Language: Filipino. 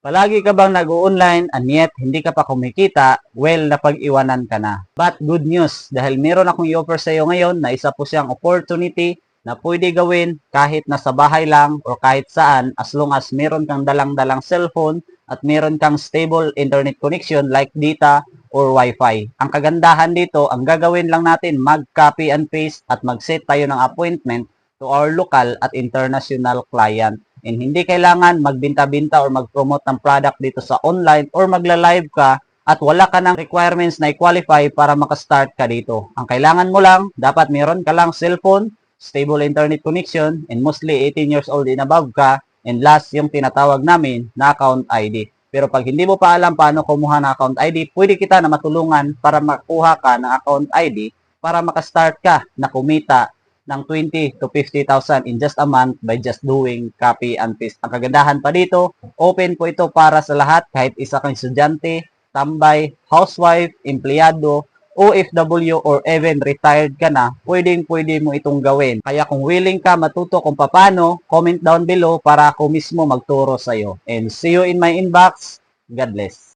Palagi ka bang nag-online and yet hindi ka pa kumikita? Well, napag-iwanan ka na. But good news, dahil meron akong i-offer sa iyo ngayon na isa po siyang opportunity na pwede gawin kahit nasa bahay lang or kahit saan as long as meron kang dalang-dalang cellphone at meron kang stable internet connection like data or wifi. Ang kagandahan dito, ang gagawin lang natin, mag-copy and paste at mag-set tayo ng appointment to our local at international client. And hindi kailangan magbinta-binta or mag-promote ng product dito sa online or magla-live ka at wala ka ng requirements na i-qualify para makastart ka dito. Ang kailangan mo lang, dapat meron ka lang cellphone, stable internet connection, and mostly 18 years old and above ka, and last yung tinatawag namin na account ID. Pero pag hindi mo pa alam paano kumuha ng account ID, pwede kita na matulungan para makuha ka ng account ID para makastart ka na kumita ng 20 to 50,000 in just a month by just doing copy and paste. Ang kagandahan pa dito, open po ito para sa lahat kahit isa kang estudyante, tambay, housewife, empleyado, OFW or even retired ka na, pwedeng pwede mo itong gawin. Kaya kung willing ka matuto kung paano, comment down below para ako mismo magturo sa'yo. And see you in my inbox. God bless.